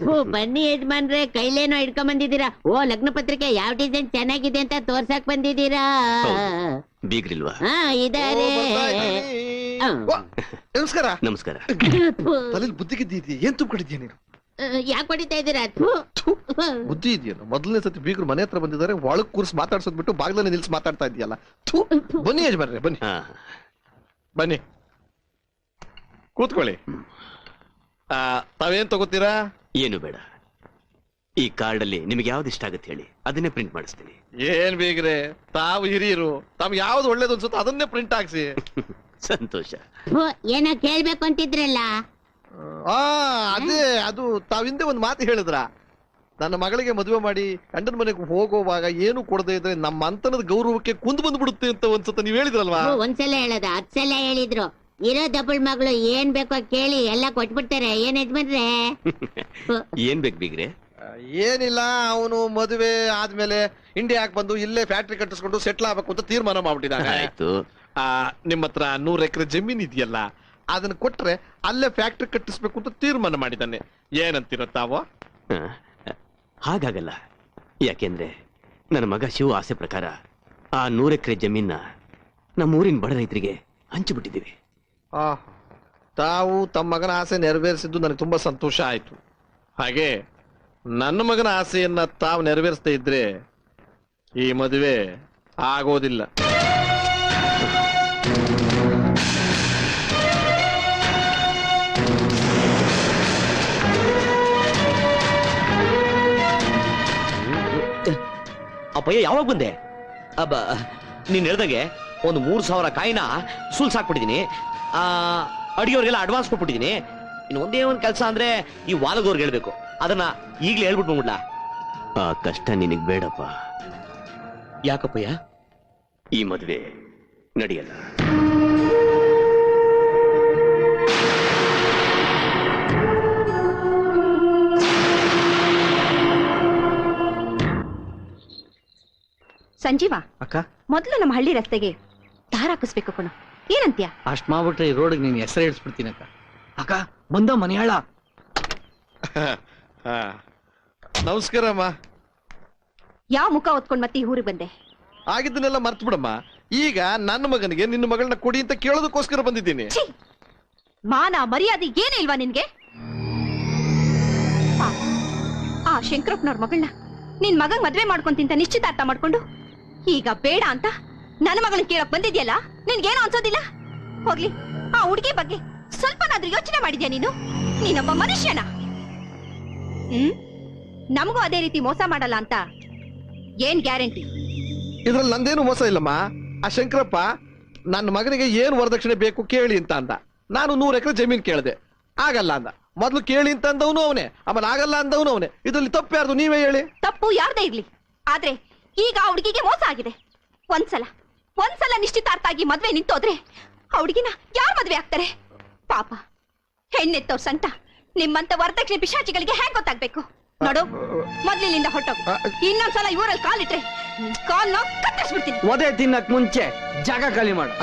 ಥು, ಬನ್ನಿ ಯಜಮಾನ್ರೆ ಕೈಲೇನೋ ಹಿಡ್ಕೊಂಡ್ ಬಂದಿದ್ದೀರಾ ಓ ಲಗ್ನ ಪತ್ರಿಕೆ ಯಾವ ಡಿಸೈನ್ ಚೆನ್ನಾಗಿದೆ ಅಂತ ತೋರ್ಸಕ್ ಬಂದಿದ್ದೀರಾ? ಬೀಗ್ರಿಲ್ವಾ? ಹಾ ಇದಾರೆ. ನಮಸ್ಕಾರ. ನಮಸ್ಕಾರ. ಥು, ತಲೆಯಲ್ಲಿ ಬುದ್ಧಿ ಗಿದ್ದಿ ಏನ್ ತುಂಬಿಕೊಂಡಿದ್ಯಾ ನೀನು? ಯಾಕ್ ಹೊಡಿತಾ ಇದ್ದೀರಾ? ಥು. ಬುದ್ಧಿ ಇದೆಯಲ್ಲ ಮೊದಲನೇ ಸತಿ ಬೀಗರು ಮನೆ ಹತ್ರ ಬಂದಿದ್ದಾರೆ ಒಳಗ್ ಕೂರ್ಸ್ ಮಾತಾಡ್ಸೋದ್ ಬಿಟ್ಟು ಬಾಗ್ಲಲ್ಲಿ ನಿಲ್ಸಿ ಮಾತಾಡ್ತಾ ಇದೆಯಲ್ಲ. ಬನ್ನಿ ಯಜಮಾನ್ರೆ ಬನ್ನಿ. ಹಾ. ಬನ್ನಿ. ಕೂತ್ಕೊಳ್ಳಿ. ತಾವೇನ್ ತಗೋತೀರಾ? ಏನು ಬೇಡ. ಈ ಕಾರ್ಡ್ ಅಲ್ಲಿ ನಿಮಗೆ ಯಾವ್ದು ಇಷ್ಟ ಆಗುತ್ತೆ ಹೇಳಿ. ಅದನ್ನೇ ಪ್ರಿಂಟ್ ಮಾಡಿಸ್ತೀನಿ. ಏನ್ ಬೇಗ್ರೆ? ತಾವು ಹಿರಿಯರು. ತಮ್ಗೆ ಯಾವ್ದು ಒಳ್ಳೇದು ಅನ್ಸುತ್ತೋ ಅದನ್ನೇ ಪ್ರಿಂಟ್ ಹಾಕ್ಸಿ. ಸಂತೋಷ. ಏನೋ ಕೇಳ್ಬೇಕು ಅಂತಿದ್ರಲ್ಲ? ಆ ಅದೇ ಅದು ತಾವ್ ಹಿಂದೆ ಒಂದು ಮಾತು ಹೇಳಿದ್ರ. ನನ್ನ ಮಗಳಿಗೆ ಮದುವೆ ಮಾಡಿ ಗಂಡನ ಮನೆಗೆ ಹೋಗುವಾಗ ಏನು ಕೊಡದೆ ಇದ್ರೆ ನಮ್ಮ ಅಂತನದ ಗೌರವಕ್ಕೆ ಕುಂದು ಬಂದ್ಬಿಡುತ್ತೆ ಅಂತ ಒಂದ್ಸತ ನೀವ್ ಹೇಳಿದ್ರಲ್ವಾ? ಒಂದ್ಸಲ ಹೇಳದ? ಹತ್ಸಲ ಹೇಳಿದ್ರು. ಇರೋ ದಬ್ಬಳ ಮಗಳು ಏನ್ ಬೇಕೋ ಕೇಳಿ ಎಲ್ಲ ಕೊಟ್ಬಿಡ್ತಾರೆ. ಏನ್ ಯಜಮಾನ್ರೆ? ಏನ್ ಬೇಕು ಬೀಗ್ರೆ? ಏನಿಲ್ಲ ಅವನು ಮದುವೆ ಆದ್ಮೇಲೆ ಇಂಡಿಯಾಕ್ ಬಂದು ಇಲ್ಲೇ ಫ್ಯಾಕ್ಟ್ರಿ ಕಟ್ಟಿಸ್ಕೊಂಡು ಸೆಟ್ಲ್ ಆಗ್ಬೇಕು ಅಂತ ತೀರ್ಮಾನ ಮಾಡ್ಬಿಟ್ಟಿದ್ದಾನೆ ಆಯ್ತು. ಆ, ನಿಮ್ಮ ಹತ್ರ ನೂರ್ ಎಕರೆ ಜಮೀನ್ ಇದೆಯಲ್ಲ ಅದನ್ನ ಕೊಟ್ರೆ ಅಲ್ಲೇ ಫ್ಯಾಕ್ಟ್ರಿ ಕಟ್ಟಿಸ್ಬೇಕು ಅಂತ ತೀರ್ಮಾನ ಮಾಡಿದ್ದಾನೆ ಏನಂತೀರ ತಾವು? ಹಾ, ಹಾಗಾಗಲ್ಲ. ಯಾಕೆಂದ್ರೆ ನನ್ನ ಮಗ ಶಿವ ಆಸೆ ಪ್ರಕಾರ ಆ ನೂರೆಕರೆ ಜಮೀನ ನಮ್ಮ ಊರಿನ ಬಡ ರೈತರಿಗೆ ಹಂಚಿಬಿಟ್ಟಿದ್ದೀವಿ. ತಾವು ತಮ್ಮ ಮಗನ ಆಸೆ ನೆರವೇರಿಸಿದ್ದು ನನಗೆ ತುಂಬಾ ಸಂತೋಷ ಆಯಿತು. ಹಾಗೆ ನನ್ನ ಮಗನ ಆಸೆಯನ್ನ ತಾವು ನೆರವೇರಿಸ್ತಾ ಇದ್ರೆ ಈ ಮದುವೆ ಆಗೋದಿಲ್ಲ. ಅಪ್ಪಯ್ಯ, ಯಾವಾಗ ಬಂದೆ? ಅಬ್ಬ, ನೀನ್ ಹೇಳ್ದಂಗೆ ಒಂದು ಮೂರು ಸಾವಿರ ಕಾಯಿನ ಸುಲ್ಸಾಕ್ಬಿಟ್ಟಿದ್ದೀನಿ ಅಡಿಗೆವ್ರಿಗೆಲ್ಲ ಅಡ್ವಾನ್ಸ್ ಕೊಟ್ಬಿಟ್ಟಿದೀನಿ. ಇನ್ನು ಒಂದೇ ಒಂದು ಕೆಲಸ ಅಂದ್ರೆ ಈ ವಾಲದವ್ರಿಗೆ ಹೇಳ್ಬೇಕು. ಅದನ್ನ ಈಗಲೇ ಹೇಳ್ಬಿಟ್ಟು ಬಂದ್ಬಿಡ್ಲಾ? ಆ ಕಷ್ಟ ನಿನಗ್ ಬೇಡಪ್ಪ. ಯಾಕಪ್ಪಯ್ಯ? ಈ ಮದುವೆ ನಡೆಯಲ್ಲ. ಸಂಜೀವ ಅಕ್ಕ? ಮೊದಲು ನಮ್ಮ ಹಳ್ಳಿ ರಸ್ತೆಗೆ ದಾರ ಹಾಕಿಸ್ಬೇಕು ಕಣೋ. ಏನಂತ್ಯ? ಅಷ್ಟ್ ಮಾಡ್ಬಿಟ್ರೆ ಈ ರೋಡ್ಗೆ ನೀನ್ ಹೆಸರು ಇಡ್ಸ್ಬಿಡ್ತೀನಿ ಅಕ್ಕ ಅಕ್ಕ ಬಂದ ಮನೆಯಾಳ. ಹಾ. ನಮಸ್ಕಾರ ಅಮ್ಮ. ಯಾವ ಮುಖ ಹೊತ್ಕೊಂಡ್ ಮತ್ತೆ ಈ ಊರಿಗೆ ಬಂದೆ? ಆಗಿದ್ದನ್ನೆಲ್ಲ ಮರ್ತು ಬಿಡಮ್ಮ ಈಗ ನನ್ನ ಮಗನಿಗೆ ನಿನ್ನ ಮಗಳನ್ನ ಕೊಡಿ ಅಂತ ಕೇಳೋದಕ್ಕೋಸ್ಕರ ಬಂದಿದ್ದೀನಿ. ಛೀ! ಮಾನ ಮರ್ಯಾದೆ ಏನೇ ಇಲ್ವಾ ನಿನ್ಗೆ? ಪಾಪ, ಆ ಶಂಕರಪ್ಪನವ್ರ ಮಗಳನ್ನ ನಿನ್ ಮಗಂಗ್ ಮದ್ವೆ ಮಾಡ್ಕೊಂತಿಂತ ನಿಶ್ಚಿತಾರ್ಥ ಮಾಡ್ಕೊಂಡು ಈಗ ಬೇಡ ಅಂತ ನನ್ನ ಮಗಳನ್ನ ಕೇಳಕ್ ಬಂದಿದ್ಯಲ್ಲ? ನಿನ್ಗೇನು ಅನ್ಸೋದಿಲ್ಲ? ಹೋಗ್ಲಿ ಆ ಹುಡುಗಿ ಬಗ್ಗೆ ಸ್ವಲ್ಪನಾದ್ರೂ ಯೋಚನೆ ಮಾಡಿದ್ಯಾ ನೀನು? ನೀನೊಬ್ಬ ಮನುಷ್ಯನ? ಹ್ಮ್? ನಮಗೂ ಅದೇ ರೀತಿ ಮೋಸ ಮಾಡಲ್ಲ ಅಂತ ಏನ್ ಗ್ಯಾರಂಟಿ? ಇದ್ರಲ್ಲಿ ನಂದೇನು ಮೋಸ ಇಲ್ಲಮ್ಮ. ಆ ಶಂಕರಪ್ಪ ನನ್ನ ಮಗನಿಗೆ ಏನು ವರದಕ್ಷಿಣೆ ಬೇಕು ಕೇಳಿ ಅಂತ ಅಂದ. ನಾನು ನೂರ್ ಎಕರೆ ಜಮೀನ್ ಕೇಳಿದೆ. ಆಗಲ್ಲ ಅಂದ. ಮೊದ್ಲು ಕೇಳಿ ಅಂತ ಅಂದವನು ಅವನೇ. ಆಮೇಲೆ ಆಗಲ್ಲ ಅಂದವನು ಅವನೇ. ಇದರಲ್ಲಿ ತಪ್ಪು ಯಾರ್ದು ನೀವೇ ಹೇಳಿ. ತಪ್ಪು ಯಾರ್ದೇ ಇರ್ಲಿ. ಆದ್ರೆ ಈಗ ಆ ಹುಡುಗಿಗೆ ಮೋಸ ಆಗಿದೆ. ಒಂದ್ಸಲ. ಒಂದ್ಸಲ ನಿಶ್ಚಿತಾರ್ಥ ಆಗಿ ಮದ್ವೆ ನಿಂತೋದ್ರೆ ಅವಡಿಗಿನ ಹುಡುಗಿನ ಯಾರ್ ಮದ್ವೆ ಆಗ್ತಾರೆ ಪಾಪ ಹೆಣ್ಣೆತ್ತವ್ರ ಸಂತ ನಿಮ್ಮಂತ ವರದಕ್ಷಿಣೆ ಪಿಶಾಚಿಗಳಿಗೆ ಹೇಗ್ ಗೊತ್ತಾಗ್ಬೇಕು ನೋಡು ಮೊದ್ಲಿನಿಂದ ಹೊಟ್ಟೋಗು ಇನ್ನೊಂದ್ಸಲ ಇವರಲ್ಲಿ ಕಾಲಿಟ್ರೆ ಕಾಲ್ ಕಾಲ್ನ ಕತ್ತರಿಸ್ಬಿಡ್ತೀನಿ ಒದೆ ತಿನ್ನಕ್ ಮುಂಚೆ ಜಾಗ ಖಾಲಿ ಮಾಡು?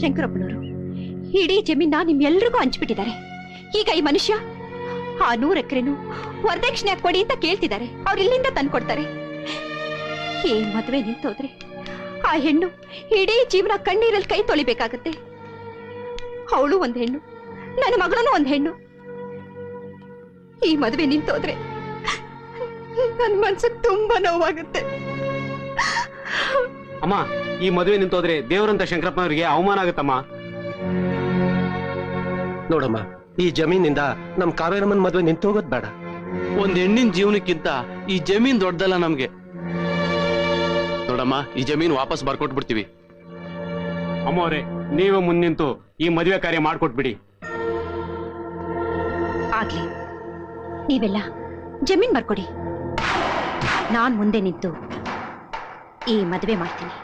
ಶಂಕರಪ್ಪನವರು ಇಡೀ ಜಮೀನ ನಿಮ್ಮೆಲ್ರಿಗೂ ಹಂಚ್ಬಿಟ್ಟಿದ್ದಾರೆ. ಈಗ ಈ ಮನುಷ್ಯ ಆ ನೂರ ಎಕರೆನು ವರದಕ್ಷಿಣೆ ಕೊಡಿ ಅಂತ ಕೇಳ್ತಿದ್ದಾರೆ. ಅವ್ರು ಇಲ್ಲಿಂದ ತಂದ್ಕೊಡ್ತಾರೆ. ಈ ಮದುವೆ ನಿಂತೋದ್ರೆ ಆ ಹೆಣ್ಣು ಇಡೀ ಜೀವನ ಕಣ್ಣೀರಲ್ಲಿ ಕೈ ತೊಳಿಬೇಕಾಗತ್ತೆ. ಅವಳು ಒಂದ್ ಹೆಣ್ಣು, ನನ್ನ ಮಗಳೂ ಒಂದ್ ಹೆಣ್ಣು. ಈ ಮದುವೆ ನಿಂತೋದ್ರೆ ನನ್ ಮನ್ಸಿಗೆ ತುಂಬಾ ನೋವಾಗುತ್ತೆ. ಅಮ್ಮ, ಈ ಮದುವೆ ನಿಂತೋದ್ರೆ ದೇವರಂತ ಶಂಕರಪ್ಪನವರಿಗೆ ಅವಮಾನ ಆಗುತ್ತಮ್ಮ? ನೋಡಮ್ಮ ಈ ಜಮೀನಿಂದ ನಮ್ ಕಾವೇರಮ್ಮನ್ ಮದ್ವೆ ನಿಂತು ಹೋಗೋದ್ ಬೇಡ. ಒಂದ್ ಹೆಣ್ಣಿನ ಜೀವನಕ್ಕಿಂತ ಈ ಜಮೀನ್ ದೊಡ್ಡದಲ್ಲ ನಮ್ಗೆ. ನೋಡಮ್ಮ ಈ ಜಮೀನ್ ವಾಪಸ್ ಬರ್ಕೊಟ್ಬಿಡ್ತೀವಿ. ಅಮ್ಮವ್ರೆ ನೀವು ಮುಂದಿಂತು ಈ ಮದುವೆ ಕಾರ್ಯ ಮಾಡ್ಕೊಟ್ಬಿಡಿ. ಆಗ್ಲಿ. ನೀವೆಲ್ಲ ಜಮೀನ್ ಬರ್ಕೊಡಿ. ನಾನ್ ಮುಂದೆ ನಿಂತು ಈ ಮದುವೆ ಮಾಡ್ತೀನಿ.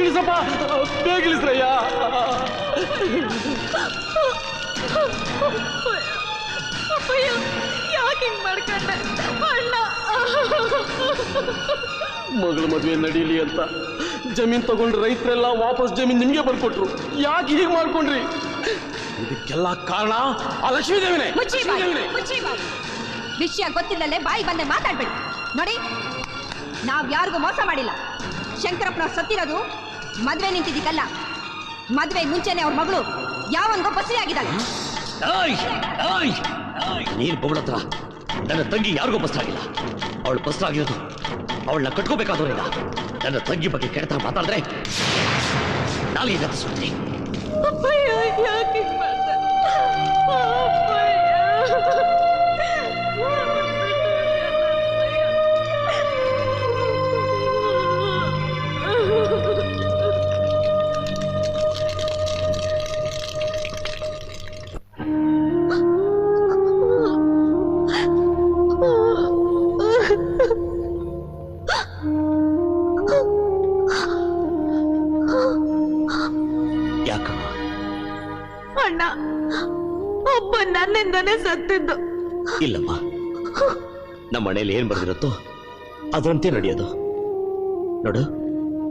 ಇಳಿಸಪ್ಪ ಬೇಗ ಇಳಿಸ್ರಯ್ಯ ಯಾಕೆ ಹಿಂಗ್ ಮಾಡ್ಕೊಂಡೆ? ಅಣ್ಣ. ಮಗಳ ಮದುವೆ ನಡೀಲಿ ಅಂತ ಜಮೀನ್ ತಗೊಂಡು ರೈತರೆಲ್ಲ ವಾಪಸ್ ಜಮೀನ್ ನಿಮ್ಗೆ ಬರ್ಕೊಟ್ರು. ಯಾಕೆ ಹೀಗೆ ಮಾಡ್ಕೊಂಡ್ರಿ? ಇದಕ್ಕೆಲ್ಲ ಕಾರಣ ಆ ಲಕ್ಷ್ಮೀದೇವಿನೇ. ದೇವಿನೇ. ವಿಷಯ ಗೊತ್ತಿಲ್ಲಲ್ಲೇ ಬಾಯಿ ಬಂದೆ ಮಾತಾಡ್ಬೇಡಿ. ನೋಡಿ ನಾವ್ ಯಾರಿಗೂ ಮೋಸ ಮಾಡಿಲ್ಲ. ಶಂಕರಪ್ಪನವ್ರು ಸತ್ತಿರೋದು ಮದ್ವೆ ನಿಂತಿದ್ದಕ್ಕಲ್ಲ ಮದ್ವೆ ಮುಂಚೆನೆ ಅವ್ರ ಮಗಳು ಯಾವನ್ಗೋ ಬಸರಿ ಆಗಿದ್ದಾಳೆ. ಏಯ್! ಏಯ್! ನೀನ್ ಬೊಗಳತ್ರ ನನ್ನ ತಂಗಿ ಯಾರಿಗೂ ಬಸ್ತಾಗಿಲ್ಲ ಅವಳು ಬಸ್ತಾಗಿರೋದು ಅವಳನ್ನ ಕಟ್ಕೋಬೇಕಾದವರಿಂದ ನನ್ನ ತಂಗಿ ಬಗ್ಗೆ ಕೆಡತಾ ಮಾತಾಡಿದ್ರೆ ನಾಳೆ ರಚಿಸ್ಬಿಡ್ತೀನಿ ನನ್ನಿಂದನೇ ಸತ್ತಿದ್ದು. ಇಲ್ಲಮ್ಮ, ನಮ್ಮ ಮನೆಯಲ್ಲಿ ಏನ್ ಬರ್ದಿರುತ್ತೋ ಅದರಂತೆ ನಡೆಯೋದು. ನೋಡು,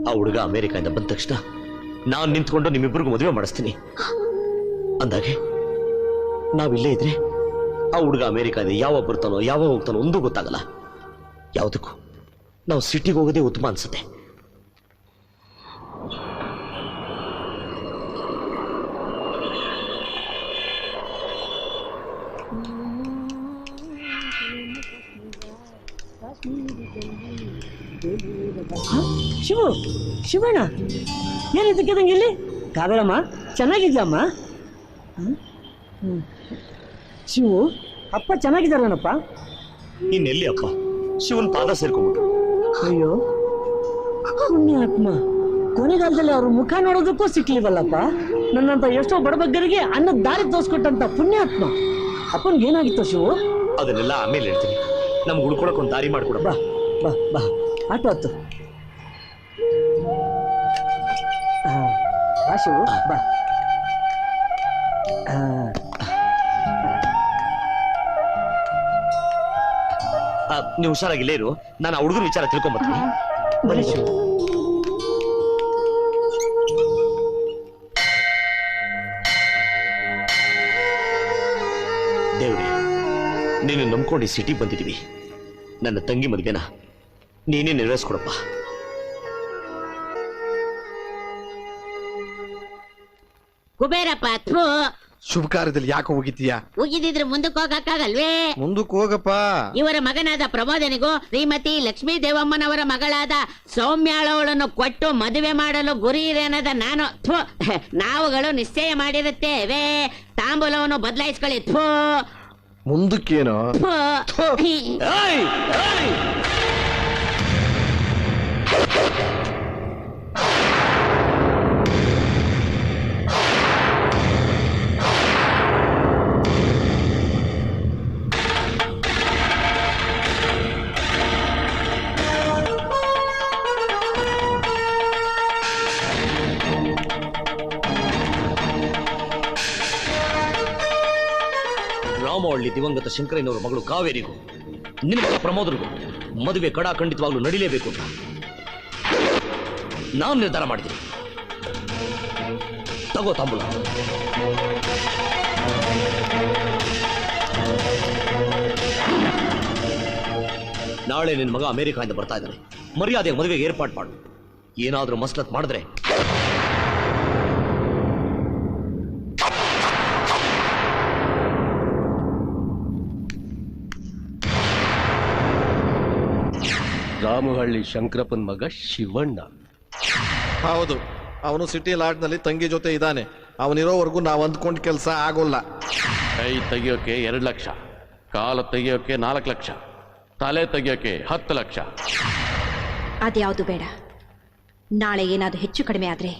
ಆ ಹುಡುಗ ಅಮೆರಿಕದಿಂದ ಬಂದ ತಕ್ಷಣ ನಾನು ನಿಂತ್ಕೊಂಡು ನಿಮ್ಮಿಬ್ಬರಿಗೂ ಮದುವೆ ಮಾಡಿಸ್ತೀನಿ. ಅಂದಾಗೆ ನಾವಿಲ್ಲೇ ಇದ್ರೆ ಆ ಹುಡುಗ ಅಮೆರಿಕದಿಂದ ಯಾವಾಗ ಬರ್ತಾನೋ ಯಾವಾಗ ಹೋಗ್ತಾನೋ ಒಂದೂ ಗೊತ್ತಾಗಲ್ಲ. ಯಾವುದಕ್ಕೂ, ನಾವು ಸಿಟಿಗೆ ಹೋಗೋದೇ ಉತ್ತಮ ಅನ್ಸುತ್ತೆ. ಶಿವು ಶಿವಣ್ಣ ಏನಿದ್ದಕ್ಕಿದಂಗೆ ಇಲ್ಲಿ? ಕಾವೇರಮ್ಮ ಚೆನ್ನಾಗಿದ್ದಮ್ಮ. ಶಿವು ಅಪ್ಪ ಚೆನ್ನಾಗಿದ್ದಾರೇನಪ್ಪ? ಇನ್ನೆಲ್ಲಿ ಅಪ್ಪ? ಶಿವನ್ ಪಾದ ಸೇರ್ಕೊಂಡು ಅಯ್ಯೋ. ಪುಣ್ಯಾತ್ಮ. ಕೊನೆಗಾಲದಲ್ಲಿ ಅವ್ರ ಮುಖ ನೋಡೋದಕ್ಕೂ ಸಿಕ್ಲಿವಲ್ಲಪ್ಪ? ನನ್ನಂತ ಎಷ್ಟೋ ಬಡಬಗ್ಗರಿಗೆ ಅನ್ನದ ದಾರಿ ತೋರಿಸ್ಕೊಟ್ಟಂತ ಪುಣ್ಯಾತ್ಮ. ಅಪ್ಪನ್ಗೆ ಏನಾಗಿತ್ತು ಶಿವು? ಅದನ್ನೆಲ್ಲ ಆಮೇಲೆ ಹೇಳ್ತೀನಿ. ನಮ್ಗೆ ಉಳ್ಕೊಳಕ್ ಒಂದು ದಾರಿ ಮಾಡ್ಕೊಡ. ಬಾ ಬಾ ಬಾ. ಆಟೋ ಹತ್ತು. ಆ, ಬಾ. ಶಿವು ಬಾ ನೀವು ಹುಷಾರಾಗಿಲ್ಲೇ ಇರು. ನಾನು ಆ ಹುಡುಗನ ವಿಚಾರ ತಿಳ್ಕೊಂಬರ್ತೀನಿ ಬನ್ನಿ ಶಿವು ನೀನು ನಂಬ್ಕೊಂಡು ಈ ಸಿಟಿ ಬಂದಿದ್ದೀವಿ. ನನ್ನ ತಂಗಿ ಮದುವೆನ ನೀನೇ ನೆರವೇರಿಸ್ಕೊಡಪ್ಪ. ಕುಬೇರಪ್ಪ ಥೂ ಶುಭ ಕಾರ್ಯದಲ್ಲಿ ಯಾಕೆ ಹೋಗಿದ್ದೀಯಾ? ಉಗಿದಿದ್ರೆ ಮುಂದಕ್ಕೆ ಹೋಗಕ್ಕಾಗಲ್ವೇ? ಮುಂದಕ್ಕೆ ಹೋಗಪ್ಪ. ಇವರ ಮಗನಾದ ಪ್ರಮೋದನಿಗೂ ಶ್ರೀಮತಿ ಲಕ್ಷ್ಮೀ ದೇವಮ್ಮನವರ ಮಗಳಾದ ಸೌಮ್ಯಾಳವಳನ್ನು ಕೊಟ್ಟು ಮದುವೆ ಮಾಡಲು ಗುರಿ ಇರೇನದ ನಾನು ಥು ನಾವುಗಳು ನಿಶ್ಚಯ ಮಾಡಿರುತ್ತೇವೆ. ತಾಂಬೂಲವನ್ನು ಬದಲಾಯಿಸ್ಕೊಳ್ಳಿ ಥೂ. ಮುಂದಕ್ಕೇನೋ ಥು. ಥು. ರಾಮವಳ್ಳಿ ದಿವಂಗತ ಶಂಕರಯ್ಯನವರ ಮಗಳು ಕಾವೇರಿಗೂ, ನಿನ್ನ ಪ್ರಮೋದರಿಗೂ ಮದುವೆ ಕಡಾ ಖಂಡಿತವಾಗಲೂ ನಡಿಲೇಬೇಕು ಅಂತ ನಾನು ನಿರ್ಧಾರ ಮಾಡಿದ್ದೀನಿ. ತಗೋ ತಾಂಬುಲ. ನಾಳೆ ನಿನ್ನ ಮಗ ಅಮೆರಿಕಾದಿಂದ ಬರ್ತಾ ಇದ್ದಾನೆ. ಮರ್ಯಾದೆ ಮದುವೆಗೆ ಏರ್ಪಾಡು ಮಾಡು. ಏನಾದರೂ ಮಸ್ಲತ್ ಮಾಡಿದ್ರೆ ರಾಮಹಳ್ಳಿ ಶಂಕರಪ್ಪನ ಮಗ ಶಿವಣ್ಣ. ಹೌದು ಅವನು ಸಿಟಿ ಲಾಡ್ನಲ್ಲಿ ತಂಗಿ ಜೊತೆ ಇದ್ದಾನೆ. ಅವನಿರೋವರೆಗೂ ನಾವು ಅಂದ್ಕೊಂಡ್ ಕೆಲಸ ಆಗೋಲ್ಲ. ಕೈ ತೆಗಿಯೋಕೆ ಎರಡು ಲಕ್ಷ ಕಾಲು ತೆಗಿಯೋಕೆ ನಾಲ್ಕು ಲಕ್ಷ ತಲೆ ತೆಗಿಯೋಕೆ ಹತ್ತು ಲಕ್ಷ. ಅದ್ಯಾವುದು ಬೇಡ. ನಾಳೆ ಏನಾದ್ರು ಹೆಚ್ಚು ಕಡಿಮೆ ಆದ್ರೆ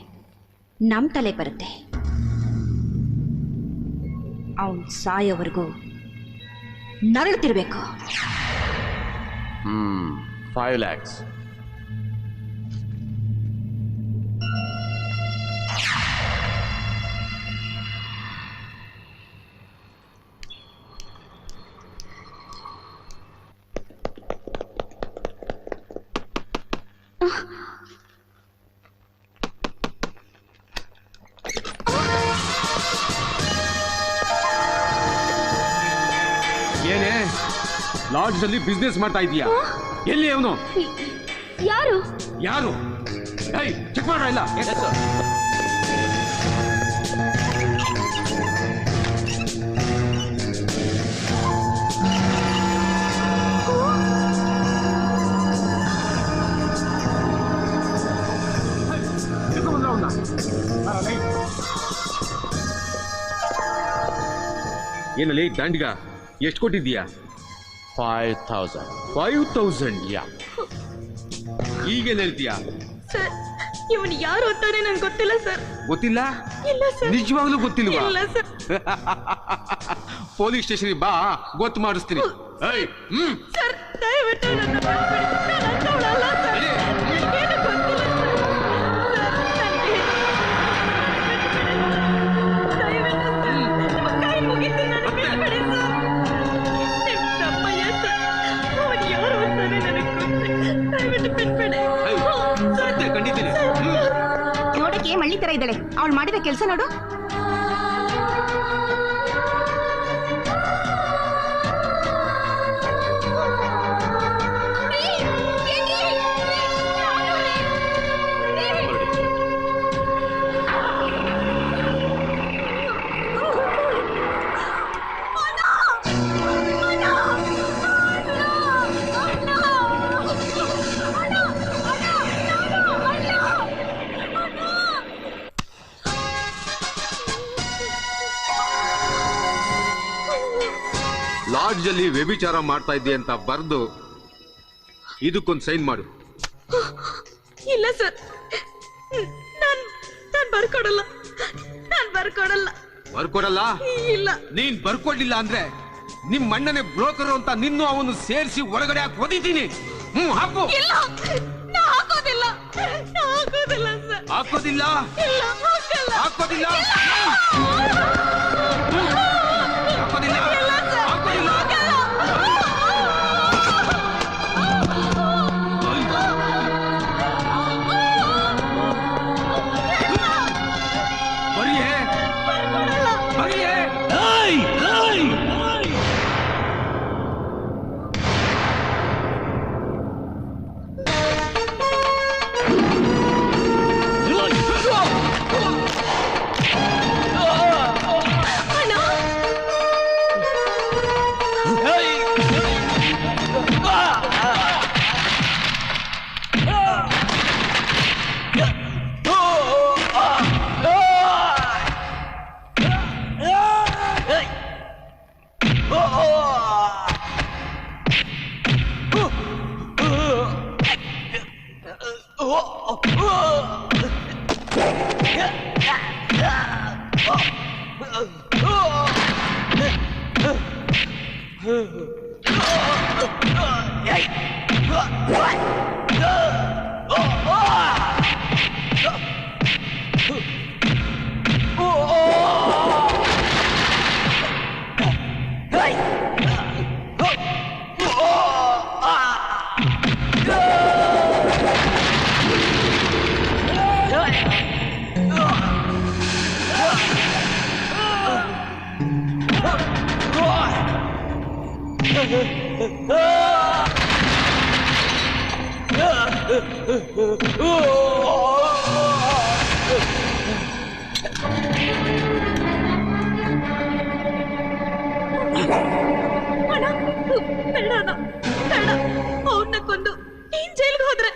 ನಮ್ ತಲೆ ಬರುತ್ತೆ. ಅವನ್ ಸಾಯೋವರೆಗೂ ನರಳುತ್ತಿರ್ಬೇಕು ಹ್ಮ್. ಫೈವ್ ಲ್ಯಾಕ್ಸ್ ಏನೇ ಲಾಡ್ಜ್ ಅಲ್ಲಿ ಬಿಸ್ನೆಸ್ ಮಾಡ್ತಾ ಇದೀಯಾ ಎಲ್ಲಿ ಅವನು? ಯಾರು? ಯಾರು? ಏಯ್ ಚೆಕ್ ಮಾಡ್ರ ಇಲ್ಲ? ಏನಲ್ಲಿ ದಾಂಡಿಗ ಎಷ್ಟು ಕೊಟ್ಟಿದ್ದೀಯಾ? ಫೈವ್ ಥೌಸಂಡ್ ಫೈವ್ ತೌಸಂಡ್ ಯಾ ಈಗೇನ್ ಹೇಳ್ತೀಯಾ? ಸರ್ ಇವನು ಯಾರು ಅಂತಾನೆ ನಂಗೆ ಗೊತ್ತಿಲ್ಲ ಸರ್. ಗೊತ್ತಿಲ್ಲ? ಇಲ್ಲ ಸರ್. ನಿಜವಾಗ್ಲೂ ಗೊತ್ತಿಲ್ಲ ಇಲ್ಲ ಸರ್. ಪೊಲೀಸ್ ಸ್ಟೇಷನ್ಗೆ ಬಾ ಗೊತ್ತು ಮಾಡಿಸ್ತೀನಿ. ಏಯ್, ಹ್ಮ್. ಸರ್ ದಯವಿಟ್ಟು ನನ್ನ ಬಿಟ್ಬಿಡಿ. ನಾನು ಅಂಥವಳಲ್ಲ ಸರ್. ಅವಳು ಮಾಡಿದ ಕೆಲಸ ನೋಡು. ವ್ಯಭಿಚಾರ ಮಾಡ್ತಾ ಇದ್ದೀಯ ಅಂತ ಬರ್ದು ಇದಕ್ಕೊಂದು ಸೈನ್ ಮಾಡು. ಇಲ್ಲ ಸರ್. ನಾನ್ ನಾನ್ ಬರ್ಕೊಡಲ್ಲ. ನಾನ್ ಬರ್ಕೊಡಲ್ಲ. ಬರ್ಕೊಡಲ್ಲ? ಇಲ್ಲ. ನೀನ್ ಬರ್ಕೊಡ್ಲಿಲ್ಲ ಅಂದ್ರೆ ನಿಮ್ ಅಣ್ಣನೇ ಬ್ರೋಕರ್ ಅಂತ ನಿನ್ನೂ ಅವನು ಸೇರಿಸಿ ಒಳಗಡೆ ಹಾಕಿ ಹೊಡಿತೀನಿ ಹ್ಮ್ ಹಾಕು. ಇಲ್ಲ. ನಾ ಹಾಕೋದಿಲ್ಲ. ನಾ ಹಾಕೋದಿಲ್ಲ ಸರ್. ಹಾಕೋದಿಲ್ಲ? ಇಲ್ಲ ಹಾಕೋದಿಲ್ಲ? ಹಾಕೋದಿಲ್ಲ ಬೇಡ. ಅವ್ರನ್ನ ಕೊಂದು. ನೀನ್ ಜೈಲ್ಗೆ ಹೋದ್ರೆ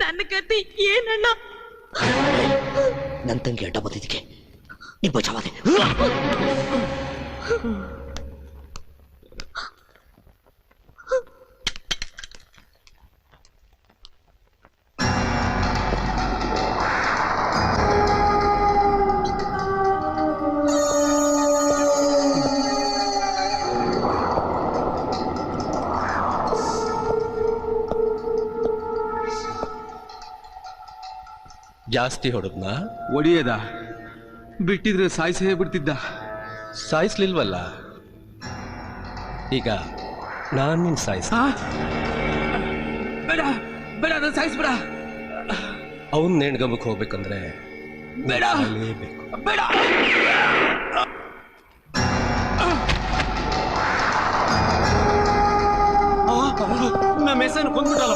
ನನ್ನ ಗತಿ ಏನಣ್ಣ ನನ್ನ ತಂಗಿ ಅಡ್ಡ ಬಂದಿದ್ದಕ್ಕೆ. ನೀ ಬಚಾವಾದೆ ಜಾಸ್ತಿ ಹೊಡೆದ್ನಾ? ಒಡೆಯದ. ಬಿಟ್ಟಿದ್ರೆ ಸಾಯಿಸೇ ಬಿಡ್ತಿದ್ದ. ಸಾಯಿಸ್ಲಿಲ್ವಲ್ಲ? ಈಗ ನಾನ್ ನಿನ್ ಸಾಯಿಸ ಆ? ಬೇಡ ಬೇಡ ನಾನು ಸಾಯಿಸ್ಬೇಡ. ಅವನ್ ನೇಣ್ಗಂಬಕ್ಕೆ ಹೋಗ್ಬೇಕಂದ್ರೆ ಬೇಡ. ಸಾಯ್ಲೇಬೇಕು. ಬೇಡ. ನಮ್ಮ ಹೆಸರು ಕೊಂದ್ಬಿಟ್ಟಲ್ಲಪ್ಪ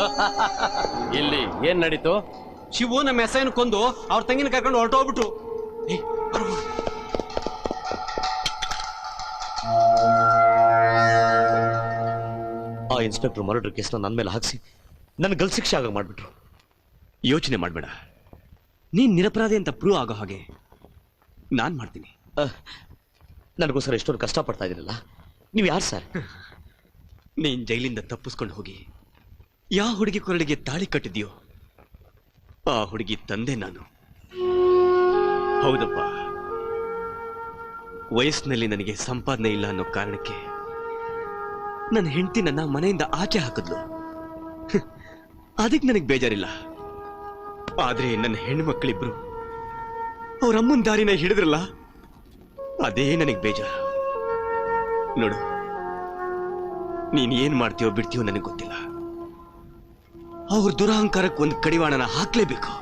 ಇಲ್ಲಿ ಏನ್ ನಡೀತು? ಶಿವು ನಮ್ಮ ಹೆಸರನ್ನು ಕೊಂದು ಅವ್ರ ತಂಗಿನ ಕರ್ಕೊಂಡು ಹೊರಟೋಗ್ಬಿಟ್ರು. ಆ ಇನ್ಸ್ಪೆಕ್ಟರ್ ಮರ್ಡರ್ ಕೇಸ್ನ ನನ್ನ ಮೇಲೆ ಹಾಕಿಸಿ ನನ್ನ ಗಲ್ ಶಿಕ್ಷೆ ಆಗ ಮಾಡ್ಬಿಟ್ರು. ಯೋಚನೆ ಮಾಡಬೇಡ. ನೀನ್ ನಿರಪರಾಧಿ ಅಂತ ಪ್ರೂವ್ ಆಗೋ ಹಾಗೆ ನಾನ್ ಮಾಡ್ತೀನಿ. ನನಗೋಸ್ಕರ ಎಷ್ಟೊಂದು ಕಷ್ಟಪಡ್ತಾ ಇದ್ದೀರಲ್ಲ? ನೀವು ಯಾರು ಸರ್? ನೀನ್ ಜೈಲಿಂದ ತಪ್ಪಿಸ್ಕೊಂಡು ಹೋಗಿ. ಯಾವ ಹುಡುಗಿ ಕೊರಳಿಗೆ ತಾಳಿ ಕಟ್ಟಿದ್ಯೋ? ಆ ಹುಡುಗಿ ತಂದೆ ನಾನು. ಹೌದಪ್ಪ. ವಯಸ್ಸಿನಲ್ಲಿ ನನಗೆ ಸಂಪಾದನೆ ಇಲ್ಲ ಅನ್ನೋ ಕಾರಣಕ್ಕೆ ನನ್ನ ಹೆಂಡತಿ ನನ್ನ ಮನೆಯಿಂದ ಆಚೆ ಹಾಕಿದ್ಲು. ಅದಕ್ಕೆ ನನಗೆ ಬೇಜಾರಿಲ್ಲ. ಆದ್ರೆ ನನ್ನ ಹೆಣ್ಣು ಮಕ್ಕಳಿಬ್ರು ಅವ್ರ ಅಮ್ಮನ ದಾರಿನ ಹಿಡಿದ್ರಲ್ಲ, ಅದೇ ನನಗೆ ಬೇಜಾರು. ನೋಡು, ನೀನ್ ಏನ್ ಮಾಡ್ತೀಯೋ ಬಿಡ್ತೀಯೋ ನನಗೆ ಗೊತ್ತಿಲ್ಲ. ಅವ್ರ ದುರಹಂಕಾರಕ್ಕೆ ಒಂದು ಕಡಿವಾಣನ ಹಾಕ್ಲೇಬೇಕು.